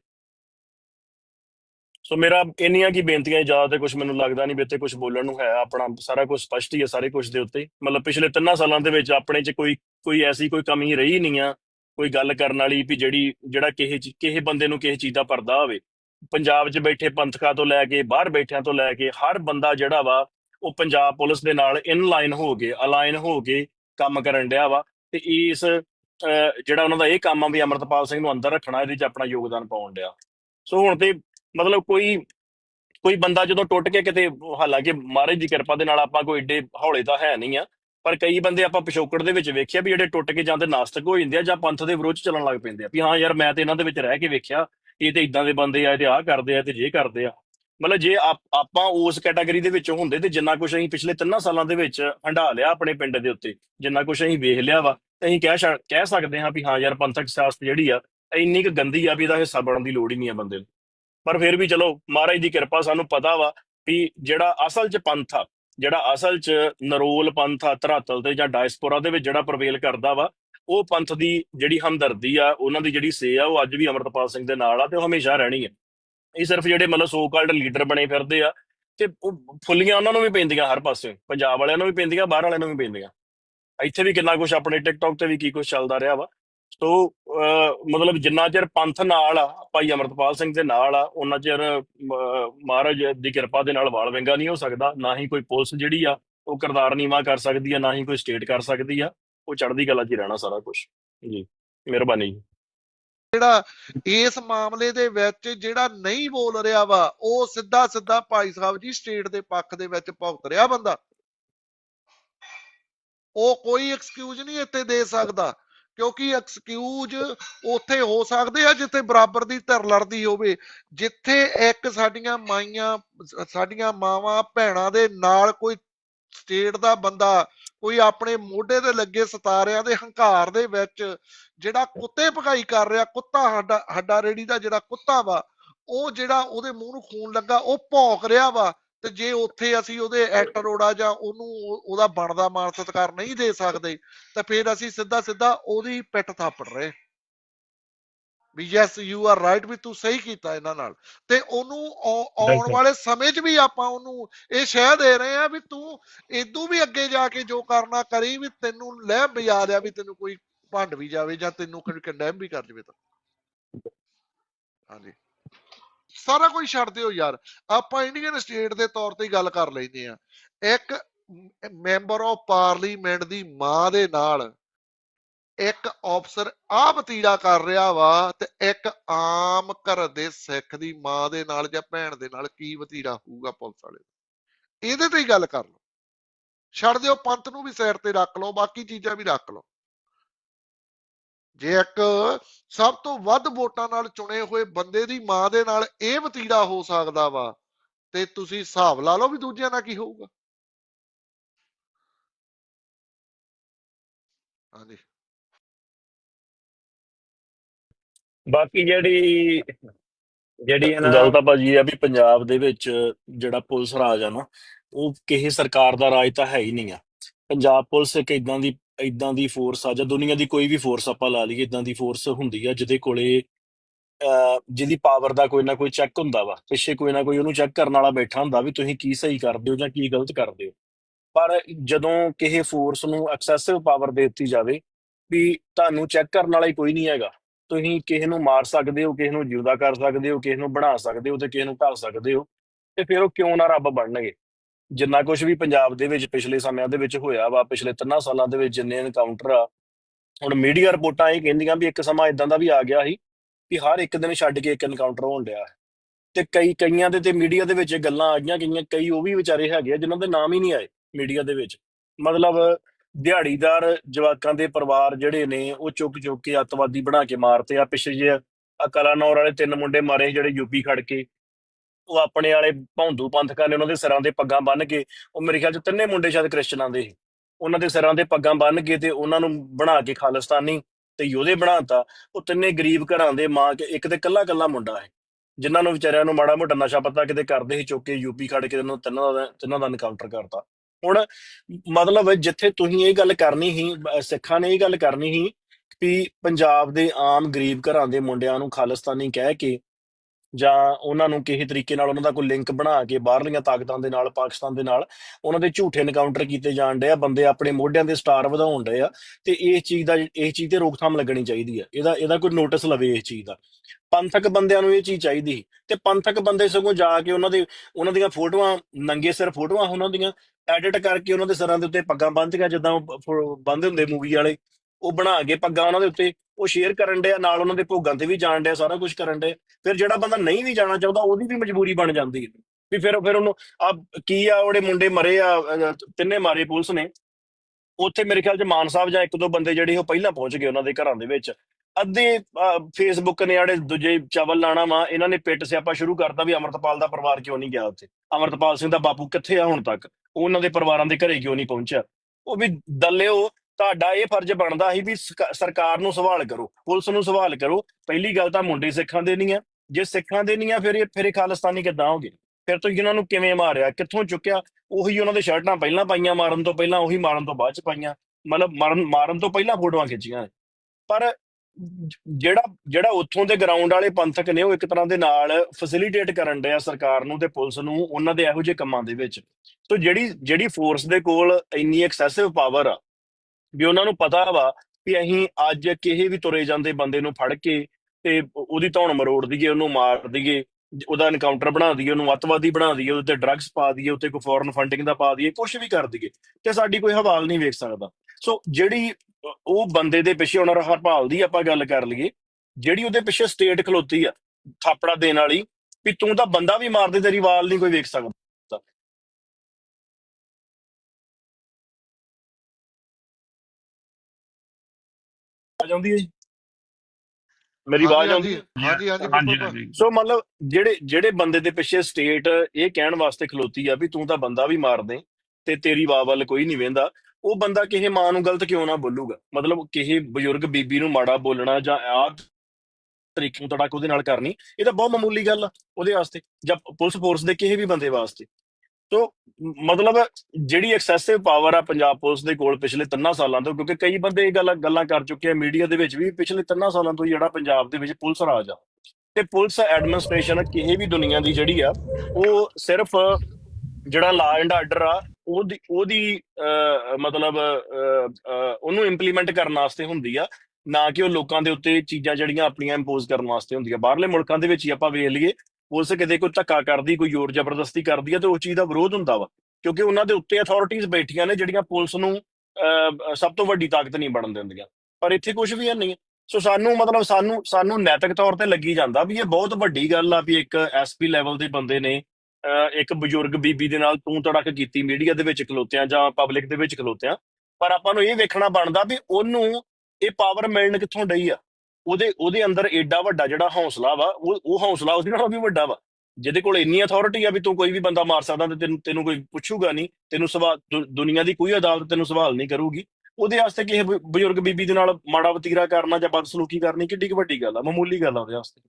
ਸੋ ਮੇਰਾ ਇੰਨੀਆਂ ਕੀ ਬੇਨਤੀਆਂ ਜ਼ਿਆਦਾ ਤੇ ਕੁਝ ਮੈਨੂੰ ਲੱਗਦਾ ਨਹੀਂ ਵੀ ਇੱਥੇ ਕੁਝ ਬੋਲਣ ਨੂੰ ਹੈ। ਆਪਣਾ ਸਾਰਾ ਕੁਝ ਸਪਸ਼ਟ ਹੀ ਹੈ ਸਾਰੇ ਕੁਝ ਦੇ ਉੱਤੇ। ਮਤਲਬ ਪਿਛਲੇ ਤਿੰਨਾਂ ਸਾਲਾਂ ਦੇ ਵਿੱਚ ਆਪਣੇ 'ਚ ਕੋਈ ਕੋਈ ਐਸੀ ਕੋਈ ਕਮੀ ਰਹੀ ਨਹੀਂ ਆ, ਕੋਈ ਗੱਲ ਕਰਨ ਵਾਲੀ ਵੀ ਜਿਹੜੀ, ਜਿਹੜਾ ਕਿਸੇ ਕਿਸੇ ਬੰਦੇ ਨੂੰ ਕਿਸੇ ਚੀਜ਼ ਦਾ ਪਰਦਾ ਹੋਵੇ। ਪੰਜਾਬ 'ਚ ਬੈਠੇ ਪੰਥਕਾਂ ਤੋਂ ਲੈ ਕੇ, ਬਾਹਰ ਬੈਠਿਆਂ ਤੋਂ ਲੈ ਕੇ, ਹਰ ਬੰਦਾ ਜਿਹੜਾ ਵਾ ਉਹ ਪੰਜਾਬ ਪੁਲਿਸ ਦੇ ਨਾਲ ਇਨ ਲਾਈਨ ਹੋ ਕੇ ਅਲਾਈਨ ਹੋ ਕੇ ਕੰਮ ਕਰਨ ਡਿਆ ਵਾ ਤੇ ਇਸ ਅਹ, ਜਿਹੜਾ ਉਹਨਾਂ ਦਾ ਇਹ ਕੰਮ ਆ ਵੀ ਅਮਰਤਪਾਲ ਸਿੰਘ ਨੂੰ ਅੰਦਰ ਰੱਖਣਾ ਇਹਦੇ 'ਚ ਆਪਣਾ ਯੋਗਦਾਨ ਪਾਉਣ ਡਿਆ। ਸੋ ਹੁਣ ਤੇ ਮਤਲਬ ਕੋਈ ਕੋਈ ਬੰਦਾ ਜਦੋਂ ਟੁੱਟ ਕੇ ਕਿਤੇ ਹਾਲਾਂਕਿ ਮਹਾਰਾਜ ਦੀ ਕਿਰਪਾ ਦੇ ਨਾਲ ਆਪਾਂ ਕੋਈ ਏਡੇ ਹੌਲੇ ਤਾਂ ਹੈ ਨਹੀਂ ਆ ਪਰ ਕਈ ਬੰਦੇ ਆਪਾਂ ਪਿਛੋਕੜ ਦੇ ਵਿੱਚ ਵੇਖਿਆ ਵੀ ਜਿਹੜੇ ਟੁੱਟ ਕੇ ਜਾਂਦੇ ਨਾਸਤਕ ਹੋ ਜਾਂਦੇ ਆ ਜਾਂ ਪੰਥ ਦੇ ਵਿਰੋਧ ਚੱਲਣ ਲੱਗ ਪੈਂਦੇ ਆ ਵੀ ਹਾਂ ਯਾਰ ਮੈਂ ਤੇ ਇਹਨਾਂ ਦੇ ਵਿੱਚ ਰਹਿ ਕੇ ਵੇਖਿਆ ਇਹ ਤੇ ਇਦਾਂ ਦੇ ਬੰਦੇ ਆ ਇਹ ਤੇ ਆਹ ਕਰਦੇ ਆ ਤੇ ਜੇ ਕਰਦੇ ਆ। ਮਤਲਬ ਜੇ ਆਪ- ਆਪਾਂ ਉਸ ਕੈਟਾਗਰੀ ਦੇ ਵਿੱਚ ਹੁੰਦੇ ਤੇ ਜਿੰਨਾ ਕੁਝ ਅਸੀਂ ਪਿਛਲੇ ਤਿੰਨਾਂ ਸਾਲਾਂ ਦੇ ਵਿੱਚ ਹੰਢਾ ਲਿਆ ਆਪਣੇ ਪਿੰਡ ਦੇ ਉੱਤੇ, ਜਿੰਨਾ ਕੁਝ ਅਸੀਂ ਵੇਖ ਲਿਆ ਵਾ ਅਸੀਂ ਕਹਿ ਸ਼ਕ- ਕਹਿ ਸਕਦੇ ਹਾਂ ਵੀ ਹਾਂ ਯਾਰ ਪੰਥਕ ਸਿਆਸਤ ਜਿਹੜੀ ਆ ਇੰਨੀ ਕੁ ਗੰਦੀ ਆ ਵੀ ਇਹਦਾ ਹਿੱਸਾ ਬਣਨ ਦੀ ਲੋੜ ਹੀ ਨਹੀਂ ਆ ਬੰਦੇ ਨੂੰ। ਪਰ ਫਿਰ ਵੀ ਚਲੋ, ਮਹਾਰਾਜ ਦੀ ਕਿਰਪਾ ਸਾਨੂੰ ਪਤਾ ਵਾ ਵੀ ਜਿਹੜਾ ਅਸਲ 'ਚ ਪੰਥ ਆ, ਜਿਹੜਾ ਅਸਲ 'ਚ ਨਰੋਲ ਪੰਥ ਆ, ਧਰਾਤਲ ਤੇ ਜਾਂ ਡਾਇਸਪੋਰਾ ਦੇ ਵਿੱਚ ਜਿਹੜਾ ਪ੍ਰਵੇਲ ਕਰਦਾ ਵਾ, ਉਹ ਪੰਥ ਦੀ ਜਿਹੜੀ ਹਮਦਰਦੀ ਆ, ਉਹਨਾਂ ਦੀ ਜਿਹੜੀ ਸੇ ਆ, ਉਹ ਅੱਜ ਵੀ ਅਮਰਤਪਾਲ ਸਿੰਘ ਦੇ ਨਾਲ ਆ ਤੇ ਉਹ ਹਮੇਸ਼ਾ ਰਹਿਣੀ ਹੈ ਇਹ ਸਿਰਫ ਜਿਹੜੇ ਮਤਲਬ ਸੋ ਕਾਲਡ ਲੀਡਰ ਬਣੇ ਫਿਰਦੇ ਆ, ਤੇ ਉਹ ਫੁੱਲੀਆਂ ਉਹਨਾਂ ਨੂੰ ਵੀ ਪੈਂਦੀਆਂ ਹਰ ਪਾਸੇ, ਪੰਜਾਬ ਵਾਲਿਆਂ ਨੂੰ ਵੀ ਪੈਂਦੀਆਂ, ਬਾਹਰ ਵਾਲਿਆਂ ਨੂੰ ਵੀ ਪੈਂਦੀਆਂ। ਇੱਥੇ ਵੀ ਕਿੰਨਾ ਕੁਝ ਆਪਣੇ ਟਿਕਟੌਕ ਤੇ ਵੀ ਕੀ ਕੁਝ ਚੱਲਦਾ ਰਿਹਾ ਵਾ। ਸੋ ਮਤਲਬ ਜਿੰਨਾ ਚਿਰ ਪੰਥ ਨਾਲ ਆ, ਭਾਈ ਅਮਰਤਪਾਲ ਸਿੰਘ ਦੇ ਨਾਲ ਆ ਉਹਨਾਂ ਚਿਰ ਮਹਾਰਾਜ ਦੀ ਕਿਰਪਾ ਦੇ ਨਾਲ ਵਾਲ ਵਿੰਗਾ ਨਹੀਂ ਹੋ ਸਕਦਾ, ਨਾ ਹੀ ਕੋਈ ਪੁਲਿਸ ਜਿਹੜੀ ਆ, ਉਹ ਕਿਰਦਾਰ ਨੀਵਾ ਕਰ ਸਕਦੀ ਆ, ਨਾ ਹੀ ਕੋਈ ਸਟੇਟ ਕਰ ਸਕਦੀ ਆ, ਉਹ ਚੜ੍ਹਦੀ ਕਲਾ 'ਚ ਹੀ ਰਹਿਣਾ ਸਾਰਾ ਕੁਝ ਜੀ, ਮਿਹਰਬਾਨੀ। ਜੀ ਜਿਹੜਾ ਇਸ ਮਾਮਲੇ ਦੇ ਵਿੱਚ ਜਿਹੜਾ ਨਹੀਂ ਬੋਲ ਰਿਹਾ ਵਾ, ਉਹ ਸਿੱਧਾ ਸਿੱਧਾ ਭਾਈ ਸਾਹਿਬ ਜੀ ਸਟੇਟ ਦੇ ਪੱਖ ਦੇ ਵਿੱਚ ਭੁਗਤ ਰਿਹਾ ਬੰਦਾ। ਉਹ ਕੋਈ ਐਕਸਕਿਊਜ਼ ਨਹੀਂ ਇੱਥੇ ਦੇ ਸਕਦਾ, ਕਿਉਂਕਿ ਐਕਸਕਿਊਜ਼ ਉੱਥੇ ਹੋ ਸਕਦੇ ਆ ਜਿੱਥੇ ਬਰਾਬਰ ਦੀ ਧਿਰ ਲੜਦੀ ਹੋਵੇ, ਜਿੱਥੇ ਇੱਕ ਸਾਡੀਆਂ ਮਾਈਆਂ, ਸਾਡੀਆਂ ਮਾਵਾਂ, ਭੈਣਾਂ ਦੇ ਨਾਲ ਕੋਈ ਸਟੇਟ ਦਾ ਬੰਦਾ ਕੋਈ ਆਪਣੇ ਮੋਢੇ ਤੇ ਲੱਗੇ ਸਤਾਰਿਆਂ ਦੇ ਹੰਕਾਰ ਦੇ ਵਿੱਚ ਜਿਹੜਾ ਕੁੱਤੇ ਭਗਾਈ ਕਰ ਰਿਹਾ, ਕੁੱਤਾ ਹੱਡਾ ਹੱਡਾ ਰੇੜੀ ਦਾ ਜਿਹੜਾ ਕੁੱਤਾ ਵਾ, ਉਹ ਜਿਹੜਾ ਉਹਦੇ ਮੂੰਹ ਨੂੰ ਖੂਨ ਲੱਗਾ, ਉਹ ਭੌਂਕ ਰਿਹਾ ਵਾ, ਤੇ ਜੇ ਉੱਥੇ ਅਸੀਂ ਉਹਦੇ ਐਕਟ ਰੋੜਾ ਜਾਂ ਉਹਨੂੰ ਉਹਦਾ ਬਣਦਾ ਮਾਨ ਸਤਿਕਾਰ ਨਹੀਂ ਦੇ ਸਕਦੇ, ਤਾਂ ਫਿਰ ਅਸੀਂ ਸਿੱਧਾ ਸਿੱਧਾ ਉਹਦੀ ਪਿੱਠ ਥਾਪੜ ਰਹੇ। ਵੀ ਯੈਸ ਯੂ ਆਰ ਰਾਈਟ ਵੀ ਤੂੰ ਸਹੀ ਕੀਤਾ ਇਹਨਾਂ ਨਾਲ। ਤੇ ਉਹਨੂੰ ਆਉ- ਆਉਣ। ਵਾਲੇ ਸਮੇਂ 'ਚ ਵੀ ਆਪਾਂ ਉਹਨੂੰ ਇਹ ਸ਼ਹਿ ਦੇ ਰਹੇ ਆ ਵੀ ਤੂੰ ਇਦੋਂ ਵੀ ਅੱਗੇ ਜਾ ਕੇ ਜੋ ਕਰਨਾ ਕਰੀ ਵੀ ਤੈਨੂੰ ਲੈ ਬਜਾ ਲਿਆ ਵੀ ਤੈਨੂੰ ਕੋਈ ਭੰਡ ਵੀ ਜਾਵੇ ਜਾਂ ਤੈਨੂੰ ਕੋਈ ਕੰਡੈਮ ਵੀ ਕਰ ਜਾਵੇ ਤਾਂ। ਹਾਂਜੀ। ਸਾਰਾ ਕੁਝ ਛੱਡ ਦਿਓ ਯਾਰ। ਆਪਾਂ ਇੰਡੀਅਨ ਸਟੇਟ ਦੇ ਤੌਰ ਤੇ ਹੀ ਗੱਲ ਕਰ ਲੈਂਦੇ ਆ ਇੱਕ ਮੈਂਬਰ ਆਫ ਪਾਰਲੀਮੈਂਟ ਦੀ ਮਾਂ ਦੇ ਨਾਲ ਇੱਕ ਅਫਸਰ ਆ ਵਤੀਰਾ ਕਰ ਰਿਹਾ ਵਾ ਤੇ ਇੱਕ ਆਮ ਘਰ ਦੇ ਸਿੱਖ ਦੀ ਮਾਂ ਦੇ ਨਾਲ ਜਾਂ ਭੈਣ ਦੇ ਨਾਲ ਕੀ ਵਤੀਰਾ ਹੋਊਗਾ ਪੁਲਿਸ ਵਾਲੇ ਦਾ। ਇਹਦੇ ਤੇ ਹੀ ਗੱਲ ਕਰ ਲਓ। ਛੱਡ ਦਿਓ, ਪੰਥ ਨੂੰ ਵੀ ਸਾਈਡ ਤੇ ਰੱਖ ਲਓ, ਬਾਕੀ ਚੀਜ਼ਾਂ ਵੀ ਰੱਖ ਲਓ। ਜੇ ਇੱਕ ਸਭ ਤੋਂ ਵੱਧ ਵੋਟਾਂ ਨਾਲ ਚੁਣੇ ਹੋਏ ਬੰਦੇ ਦੀ ਮਾਂ ਦੇ ਨਾਲ ਇਹ ਵਤੀਰਾ ਹੋ ਸਕਦਾ ਵਾ, ਤੇ ਤੁਸੀਂ ਹਿਸਾਬ ਲਾ ਲਓ ਵੀ ਦੂਜਿਆਂ ਨਾਲ ਕੀ ਹੋਊਗਾ। ਹਾਂਜੀ। ਬਾਕੀ ਜਿਹੜੀ ਜਿਹੜੀ ਹੈ ਨਾ ਗੱਲ ਤਾਂ ਭਾਜੀ ਇਹ ਆ ਵੀ ਪੰਜਾਬ ਦੇ ਵਿੱਚ ਜਿਹੜਾ ਪੁਲਿਸ ਰਾਜ ਆ ਨਾ ਉਹ ਕਿਸੇ ਸਰਕਾਰ ਦਾ ਰਾਜ ਤਾਂ ਹੈ ਹੀ ਨਹੀਂ ਆ। ਪੰਜਾਬ ਪੁਲਿਸ ਇੱਕ ਇਦਾਂ ਦੀ ਇਦਾਂ ਦੀ ਫੋਰਸ ਆ ਜਾਂ ਦੁਨੀਆ ਦੀ ਕੋਈ ਵੀ ਫੋਰਸ ਆਪਾਂ ਲਾ ਲਈਏ ਇਦਾਂ ਦੀ ਫੋਰਸ ਹੁੰਦੀ ਆ ਜਿਹਦੇ ਕੋਲੇ ਅਹ, ਜਿਹਦੀ ਪਾਵਰ ਦਾ ਕੋਈ ਨਾ ਕੋਈ ਚੈੱਕ ਹੁੰਦਾ ਵਾ। ਪਿੱਛੇ ਕੋਈ ਨਾ ਕੋਈ ਉਹਨੂੰ ਚੈੱਕ ਕਰਨ ਵਾਲਾ ਬੈਠਾ ਹੁੰਦਾ ਵੀ ਤੁਸੀਂ ਕੀ ਸਹੀ ਕਰਦੇ ਹੋ ਜਾਂ ਕੀ ਗਲਤ ਕਰਦੇ ਹੋ। ਪਰ ਜਦੋਂ ਕਿਸੇ ਫੋਰਸ ਨੂੰ ਐਕਸੈਸਿਵ ਪਾਵਰ ਦੇ ਦਿੱਤੀ ਜਾਵੇ ਵੀ ਤੁਹਾਨੂੰ ਚੈੱਕ ਕਰਨ ਵਾਲਾ ਹੀ ਕੋਈ ਨਹੀਂ ਹੈਗਾ ਤੁਸੀਂ ਕਿਸੇ ਨੂੰ ਮਾਰ ਸਕਦੇ ਹੋ, ਕਿਸੇ ਨੂੰ ਜਿਉਂਦਾ ਕਰ ਸਕਦੇ ਹੋ, ਕਿਸੇ ਨੂੰ ਬਣਾ ਸਕਦੇ ਹੋ ਤੇ ਕਿਸੇ ਨੂੰ ਢਾਲ ਸਕਦੇ ਹੋ ਤੇ ਫਿਰ ਉਹ ਕਿਉਂ ਨਾ ਰੱਬ ਬਣਨਗੇ? ਜਿੰਨਾ ਕੁਝ ਵੀ ਪੰਜਾਬ ਦੇ ਵਿੱਚ ਪਿਛਲੇ ਸਮਿਆਂ ਦੇ ਵਿੱਚ ਹੋਇਆ ਵਾ, ਪਿਛਲੇ ਤਿੰਨਾਂ ਸਾਲਾਂ ਦੇ ਵਿੱਚ ਜਿੰਨੇ ਐਨਕਾਊਂਟਰ ਆ, ਹੁਣ ਮੀਡੀਆ ਰਿਪੋਰਟਾਂ ਇਹ ਕਹਿੰਦੀਆਂ ਵੀ ਇੱਕ ਸਮਾਂ ਇਦਾਂ ਦਾ ਵੀ ਆ ਗਿਆ ਸੀ ਵੀ ਹਰ ਇੱਕ ਦਿਨ ਛੱਡ ਕੇ ਇੱਕ ਐਨਕਾਊਂਟਰ ਹੋਣ ਡਿਆ ਤੇ ਕਈ, ਕਈਆਂ ਦੇ ਤੇ ਮੀਡੀਆ ਦੇ ਵਿੱਚ ਗੱਲਾਂ ਆ ਗਈਆਂ, ਕਈਆਂ, ਕਈ ਉਹ ਵੀ ਵਿਚਾਰੇ ਹੈਗੇ ਆ ਜਿਨ੍ਹਾਂ ਦੇ ਨਾਮ ਹੀ ਨਹੀਂ ਆਏ ਮੀਡੀਆ ਦੇ ਵਿੱਚ। ਮਤਲਬ ਦਿਹਾੜੀਦਾਰ ਜਵਾਕਾਂ ਦੇ ਪਰਿਵਾਰ ਜਿਹੜੇ ਨੇ, ਉਹ ਚੁੱਕ ਚੁੱਕ ਕੇ ਅੱਤਵਾਦੀ ਬਣਾ ਕੇ ਮਾਰਤੇ ਆ। ਪਿਛੇ ਜੇ ਕਲਾਨੌਰ ਵਾਲੇ ਤਿੰਨ ਮੁੰਡੇ ਮਾਰੇ ਜਿਹੜੇ ਯੂਪੀ ਖੜ ਕੇ। ਉਹ ਆਪਣੇ ਵਾਲੇ ਭੌਂਦੂ ਪੰਥਕਾਂ ਨੇ ਉਹਨਾਂ ਦੇ ਸਿਰਾਂ ਦੇ ਪੱਗਾਂ ਬੰਨ੍ਹ ਕੇ, ਉਹ ਮੇਰੇ ਖਿਆਲ ਚ ਤਿੰਨੇ ਮੁੰਡੇ ਸ਼ਾਇਦ ਕ੍ਰਿਸਚਨਾਂ ਦੇ। ਸੀ ਉਹਨਾਂ ਦੇ ਸਿਰਾਂ ਦੇ ਪੱਗਾਂ ਬੰਨ੍ਹ ਕੇ ਤੇ ਉਹਨਾਂ ਨੂੰ ਬਣਾ ਕੇ ਖਾਲਿਸਤਾਨੀ ਤੇ ਯੋਧੇ ਬਣਾਤਾ। ਉਹ ਤਿੰਨੇ ਗਰੀਬ ਘਰਾਂ ਦੇ ਮਾਂ ਕੇ ਇੱਕ ਤੇ ਕੱਲਾ ਕੱਲਾ ਮੁੰਡਾ ਹੈ, ਜਿਨ੍ਹਾਂ ਨੂੰ ਵਿਚਾਰਿਆਂ ਨੂੰ ਮਾੜਾ ਮੋਟਾ ਨਸ਼ਾ ਪੱਤਾ ਕਿਤੇ ਕਰਦੇ ਸੀ, ਚੁੱਕ ਕੇ ਯੂਪੀ ਖੜ ਕੇ ਉਹਨਾਂ ਤਿੰਨਾਂ ਦਾ ਤਿੰਨਾਂ ਦਾ ਐਨਕਾਊਂਟਰ ਕਰਤਾ। ਹੁਣ ਮਤਲਬ ਜਿੱਥੇ ਤੁਸੀਂ ਇਹ ਗੱਲ ਕਰਨੀ ਸੀ ਸਿੱਖਾਂ ਨੇ ਇਹ ਗੱਲ ਕਰਨੀ ਸੀ ਵੀ ਪੰਜਾਬ ਦੇ ਆਮ ਗਰੀਬ ਘਰਾਂ ਦੇ ਮੁੰਡਿਆਂ ਨੂੰ ਖਾਲਿਸਤਾਨੀ ਕਹਿ ਕੇ ਜਾਂ ਉਹਨਾਂ ਨੂੰ ਕਿਸੇ ਤਰੀਕੇ ਨਾਲ ਉਹਨਾਂ ਦਾ ਕੋਈ ਲਿੰਕ ਬਣਾ ਕੇ ਬਾਹਰਲੀਆਂ ਤਾਕਤਾਂ ਦੇ ਨਾਲ, ਪਾਕਿਸਤਾਨ ਦੇ ਨਾਲ ਉਹਨਾਂ ਦੇ ਝੂਠੇ ਐਨਕਾਊਂਟਰ ਕੀਤੇ ਜਾਣ ਡਏ ਆ, ਬੰਦੇ ਆਪਣੇ ਮੋਢਿਆਂ ਦੇ ਸਟਾਰ ਵਧਾਉਣ ਡੇ ਆ ਤੇ ਇਸ ਚੀਜ਼ ਦਾ ਇਸ ਚੀਜ਼ ਤੇ ਰੋਕਥਾਮ ਲੱਗਣੀ ਚਾਹੀਦੀ ਆ। ਇਹਦਾ ਇਹਦਾ ਕੋਈ ਨੋਟਿਸ ਲਵੇ ਇਸ ਚੀਜ਼ ਦਾ। ਪੰਥਕ ਬੰਦਿਆਂ ਨੂੰ ਇਹ ਚੀਜ਼ ਚਾਹੀਦੀ ਸੀ ਤੇ ਪੰਥਕ ਬੰਦੇ ਸਗੋਂ ਜਾ ਕੇ ਉਹਨਾਂ ਦੇ, ਉਹਨਾਂ ਦੀਆਂ ਫੋਟੋਆਂ, ਨੰਗੇ ਸਿਰ ਫੋਟੋਆਂ ਉਹਨਾਂ ਦੀਆਂ ਐਡਿਟ ਕਰਕੇ ਉਹਨਾਂ ਦੇ ਸਿਰਾਂ ਦੇ ਉੱਤੇ ਪੱਗਾਂ ਬੰਨ੍ਹਦੀਆਂ ਜਿੱਦਾਂ ਉਹ ਫੋ- ਬੰਨ੍ਹਦੇ ਹੁੰਦੇ ਮੂਵੀ ਵਾਲੇ। ਉਹ ਬਣਾ ਕੇ ਪੱਗਾਂ ਉਹਨਾਂ ਦੇ ਉੱਤੇ ਉਹ ਸ਼ੇਅਰ ਕਰਨ ਡਿਆ, ਨਾਲ ਉਹਨਾਂ ਦੇ ਭੋਗਾਂ ਤੇ ਵੀ ਜਾਣ ਡਿਆ, ਸਾਰਾ ਕੁਝ ਕਰਨ ਡਿਆ। ਫਿਰ ਜਿਹੜਾ ਬੰਦਾ ਨਹੀਂ ਵੀ ਜਾਣਾ ਚਾਹੁੰਦਾ, ਉਹਦੀ ਵੀ ਮਜਬੂਰੀ ਬਣ ਜਾਂਦੀ ਹੈ। ਵੀ ਫਿਰ ਫਿਰ ਉਹਨੂੰ, ਆ ਕੀ ਆ, ਉਹਦੇ ਮੁੰਡੇ ਮਰੇ ਆ ਤਿੰਨੇ ਮਾਰੇ ਪੁਲਿਸ ਨੇ। ਉੱਥੇ ਮੇਰੇ ਖਿਆਲ 'ਚ ਮਾਨ ਸਾਹਿਬ ਜਾਂ ਇੱਕ ਦੋ ਬੰਦੇ ਜਿਹੜੇ ਉਹ ਪਹਿਲਾਂ ਪਹੁੰਚ ਗਏ ਉਹਨਾਂ ਦੇ ਘਰਾਂ ਦੇ ਵਿੱਚ। ਅੱਧੇ ਫੇਸਬੁੱਕ ਨੇ ਜਿਹੜੇ ਦੂਜੇ ਚਵਲ ਲਾਣਾ ਵਾ, ਇਹਨਾਂ ਨੇ ਪਿੱਟ ਸਿਆਪਾ ਸ਼ੁਰੂ ਕਰਤਾ ਵੀ ਅਮਰਤਪਾਲ ਦਾ ਪਰਿਵਾਰ ਕਿਉਂ ਨਹੀਂ ਗਿਆ ਉੱਥੇ? ਅਮਰਤਪਾਲ ਸਿੰਘ ਦਾ ਬਾਪੂ ਕਿੱਥੇ ਆ ਹੁਣ ਤੱਕ? ਉਹਨਾਂ ਦੇ ਪਰਿਵਾਰਾਂ ਦੇ ਘਰੇ ਕਿਉਂ ਨਹੀਂ ਪਹੁੰਚਿਆ? ਉਹ ਵੀ ਦੱਲਿਓ ਤੁਹਾਡਾ ਇਹ ਫਰਜ਼ ਬਣਦਾ ਸੀ ਵੀ ਸਕ- ਸਰਕਾਰ ਨੂੰ ਸਵਾਲ ਕਰੋ, ਪੁਲਿਸ ਨੂੰ ਸਵਾਲ ਕਰੋ, ਪਹਿਲੀ ਗੱਲ ਤਾਂ ਮੁੰਡੇ ਸਿੱਖਾਂ ਦੇ ਨਹੀਂ ਆ, ਜੇ ਸਿੱਖਾਂ ਦੇ ਨਹੀਂ ਆ, ਫਿਰ ਇਹ ਫਿਰ ਇਹ ਖਾਲਿਸਤਾਨੀ ਕਿੱਦਾਂ ਹੋਗੇ? ਫਿਰ ਤੁਸੀਂ ਇਹਨਾਂ ਨੂੰ ਕਿਵੇਂ ਮਾਰਿਆ, ਕਿੱਥੋਂ ਚੁੱਕਿਆ? ਉਹੀ ਉਹਨਾਂ ਦੇ ਸ਼ਰਟਾਂ ਪਹਿਲਾਂ ਪਾਈਆਂ ਮਾਰਨ ਤੋਂ ਪਹਿਲਾਂ, ਉਹੀ ਮਾਰਨ ਤੋਂ ਬਾਅਦ ਚ ਪਾਈਆਂ, ਮਤਲਬ ਮਾਰਨ ਮਾਰਨ ਤੋਂ ਪਹਿਲਾਂ ਫੋਟੋਆਂ ਖਿੱਚੀਆਂ ਪਰ ਜਿਹੜਾ ਜਿਹੜਾ ਉੱਥੋਂ ਦੇ ਗਰਾਊਂਡ ਵਾਲੇ ਪੰਥਕ ਨੇ, ਉਹ ਇੱਕ ਤਰ੍ਹਾਂ ਦੇ ਨਾਲ ਫੈਸਿਲਿਟੇਟ ਕਰਨ ਰਿਹਾ ਸਰਕਾਰ ਨੂੰ ਤੇ ਪੁਲਿਸ ਨੂੰ, ਉਹਨਾਂ ਦੇ ਇਹੋ ਜਿਹੇ ਕੰਮਾਂ ਦੇ ਵਿੱਚ। ਤੋ ਜਿਹੜੀ ਜਿਹੜੀ ਫੋਰਸ ਦੇ ਕੋਲ ਇੰਨੀ ਐਕਸੈਸਿਵ ਪਾਵਰ ਆ ਵੀ ਉਹਨਾਂ ਨੂੰ ਪਤਾ ਵਾ ਵੀ ਅਸੀਂ ਅੱਜ ਕਿਸੇ ਵੀ ਤੁਰੇ ਜਾਂਦੇ ਬੰਦੇ ਨੂੰ ਫੜ ਕੇ ਤੇ ਉਹਦੀ ਧੌਣ ਮਰੋੜ ਦਈਏ, ਉਹਨੂੰ ਮਾਰ ਦਈਏ, ਉਹਦਾ ਐਨਕਾਊਂਟਰ ਬਣਾ ਦਈਏ, ਉਹਨੂੰ ਅੱਤਵਾਦੀ ਬਣਾ ਦਈਏ, ਉਹਦੇ ਤੇ ਡਰੱਗਸ ਪਾ ਦਈਏ, ਉੱਤੇ ਕੋਈ ਫੋਰਨ ਫੰਡਿੰਗ ਦਾ ਪਾ ਦਈਏ ਕੁਝ ਵੀ ਕਰ ਦਈਏ ਤੇ ਸਾਡੀ ਕੋਈ ਹਵਾਲ ਨਹੀਂ ਵੇਖ ਸਕਦਾ। ਸੋ ਜਿਹੜੀ ਉਹ ਬੰਦੇ ਦੇ ਪਿੱਛੇ ਉਹਨਾਂ ਹਰਪਾਲ ਦੀ ਆਪਾਂ ਗੱਲ ਕਰ ਲਈਏ, ਜਿਹੜੀ ਉਹਦੇ ਪਿੱਛੇ ਸਟੇਟ ਖਲੋਤੀ ਆ ਥਾਪੜਾ ਦੇਣ ਵਾਲੀ, ਵੀ ਤੂੰ ਤਾਂ ਬੰਦਾ ਵੀ ਮਾਰਦੇ ਤੇਰੀ ਵਾਲ ਨਹੀਂ ਕੋਈ ਵੇਖ ਸਕਦਾ। ਆ ਜਾਂਦੀ ਹੈ ਜੀ? ਮੇਰੀ ਆਵਾਜ਼ ਆਉਂਦੀ ਹੈ? ਹਾਂਜੀ ਹਾਂਜੀ ਹਾਂਜੀ ਸੋ ਮਤਲਬ ਜਿਹੜੇ ਜਿਹੜੇ ਬੰਦੇ ਦੇ ਪਿੱਛੇ ਸਟੇਟ ਇਹ ਕਹਿਣ ਵਾਸਤੇ ਖਲੋਤੀ ਆ ਵੀ ਤੂੰ ਤਾਂ ਬੰਦਾ ਵੀ ਮਾਰ ਦੇ ਤੇ ਤੇਰੀ ਵਾਹ ਵੱਲ ਕੋਈ ਨਹੀਂ ਵੇਂਦਾ ਉਹ ਬੰਦਾ ਕਿਸੇ ਮਾਂ ਨੂੰ ਗਲਤ ਕਿਉਂ ਨਾ ਬੋਲੂਗਾ? ਮਤਲਬ ਕਿਸੇ ਬਜ਼ੁਰਗ ਬੀਬੀ ਨੂੰ ਮਾੜਾ ਬੋਲਣਾ ਜਾਂ ਆਹ ਤਰੀਕੇ ਨੂੰ ਤੜਕ ਉਹਦੇ ਨਾਲ ਕਰਨੀ ਇਹ ਤਾਂ ਬਹੁਤ ਮਾਮੂਲੀ ਗੱਲ ਆ ਉਹਦੇ ਵਾਸਤੇ ਜਾਂ ਪੁਲਿਸ ਫੋਰਸ ਦੇ ਕਿਸੇ ਵੀ ਬੰਦੇ ਵਾਸਤੇ। ਸੋ ਮਤਲਬ ਜਿਹੜੀ ਐਕਸੈਸਿਵ ਪਾਵਰ ਆ ਪੰਜਾਬ ਪੁਲਿਸ ਦੇ ਕੋਲ ਪਿਛਲੇ 3 ਸਾਲਾਂ ਤੋਂ ਕਿਉਂਕਿ ਕਈ ਬੰਦੇ ਇਹ ਗੱਲ ਗੱਲਾਂ ਕਰ ਚੁੱਕੇ ਆ ਮੀਡੀਆ ਦੇ ਵਿੱਚ ਵੀ ਪਿਛਲੇ 3 ਸਾਲਾਂ ਤੋਂ ਜਿਹੜਾ ਪੰਜਾਬ ਦੇ ਵਿੱਚ ਪੁਲਿਸ ਰਾਜ ਆ। ਤੇ ਪੁਲਿਸ ਐਡਮਿਨਿਸਟ੍ਰੇਸ਼ਨ ਕਿਸੇ ਵੀ ਦੁਨੀਆ ਦੀ ਜਿਹੜੀ ਆ ਉਹ ਸਿਰਫ ਜਿਹੜਾ ਲਾ ਐਂਡ ਆਰਡਰ ਆ ਉਹਦੀ ਉਹਦੀ ਅਹ, ਮਤਲਬ ਉਹਨੂੰ ਇੰਪਲੀਮੈਂਟ ਕਰਨ ਵਾਸਤੇ ਹੁੰਦੀ ਆ ਨਾ ਕਿ ਉਹ ਲੋਕਾਂ ਦੇ ਉੱਤੇ ਚੀਜ਼ਾਂ ਜਿਹੜੀਆਂ ਆਪਣੀਆਂ ਇੰਪੋਜ਼ ਕਰਨ ਵਾਸਤੇ ਹੁੰਦੀਆਂ ਬਾਹਰਲੇ ਮੁਲਕਾਂ ਦੇ ਵਿੱਚ ਹੀ ਆਪਾਂ ਵੇਖ ਲਈਏ ਪੁਲਿਸ ਕਿਤੇ ਕੋਈ ਧੱਕਾ ਕਰਦੀ ਕੋਈ ਜ਼ੋਰ ਜ਼ਬਰਦਸਤੀ ਕਰਦੀ ਆ ਤੇ ਉਸ ਚੀਜ਼ ਦਾ ਵਿਰੋਧ ਹੁੰਦਾ ਵਾ ਕਿਉਂਕਿ ਉਹਨਾਂ ਦੇ ਉੱਤੇ ਅਥਾਰਟੀਆਂ ਬੈਠੀਆਂ ਨੇ ਜਿਹੜੀਆਂ ਪੁਲਿਸ ਨੂੰ ਅਹ, ਸਭ ਤੋਂ ਵੱਡੀ ਤਾਕਤ ਨਹੀਂ ਬਣਨ ਦਿੰਦੀਆਂ। ਪਰ ਇੱਥੇ ਕੁਝ ਵੀ ਹੈ ਨਹੀਂ। ਹੈ। ਸੋ ਸਾਨੂੰ ਮਤਲਬ ਸਾਨੂੰ ਸਾਨੂੰ ਨੈਤਿਕ ਤੌਰ ਤੇ ਲੱਗੀ ਜਾਂਦਾ ਵੀ ਇਹ ਬਹੁਤ ਵੱਡੀ ਗੱਲ ਆ ਵੀ ਇੱਕ ਐਸਪੀ ਲੈਵਲ ਦੇ ਬੰਦੇ ਨੇ ਅਹ, ਇੱਕ ਬਜ਼ੁਰਗ ਬੀਬੀ ਦੇ ਨਾਲ ਤੂੰ ਤੜਕ ਕੀਤੀ ਮੀਡੀਆ ਦੇ ਵਿੱਚ ਖਲੋਤਿਆਂ ਜਾਂ ਪਬਲਿਕ ਦੇ ਵਿੱਚ ਖਲੋਤਿਆਂ। ਪਰ ਆਪਾਂ ਨੂੰ ਇਹ ਵੇਖਣਾ ਬਣਦਾ ਵੀ ਉਹਨੂੰ ਇਹ ਪਾਵਰ ਮਿਲਣ ਕਿੱਥੋਂ ਡਈ ਆ? ਉਹਦੇ ਉਹਦੇ ਅੰਦਰ ਏਡਾ ਵੱਡਾ ਜਿਹੜਾ ਹੌਸਲਾ ਵਾ, ਉਹ ਉਹ ਹੌਸਲਾ ਉਹਦੇ ਨਾਲੋਂ ਵੀ ਵੱਡਾ ਵਾ। ਜਿਹਦੇ ਕੋਲ ਇੰਨੀ ਅਥਾਰਟੀ ਆ ਵੀ ਤੂੰ ਕੋਈ ਵੀ ਬੰਦਾ ਮਾਰ ਸਕਦਾ ਤੇ ਤੈਨੂੰ ਤੈਨੂੰ ਕੋਈ ਪੁੱਛੂਗਾ ਨਹੀਂ, ਤੈਨੂੰ ਸਵਾਲ, ਦੁ- ਦੁਨੀਆ ਦੀ ਕੋਈ ਅਦਾਲਤ ਤੈਨੂੰ ਸਵਾਲ ਨਹੀਂ ਕਰੂਗੀ। ਉਹਦੇ ਵਾਸਤੇ ਕਿਸੇ ਬਜ਼ੁਰਗ ਬੀਬੀ ਦੇ ਨਾਲ ਮਾੜਾ ਵਤੀਰਾ ਕਰਨਾ ਜਾਂ ਬਦਸਲੂਕੀ ਕਰਨੀ ਕਿੱਡੀ ਵੱਡੀ ਗੱਲ ਆ, ਮਾਮੂਲੀ ਗੱਲ ਆ ਉਹਦੇ ਵਾਸਤੇ।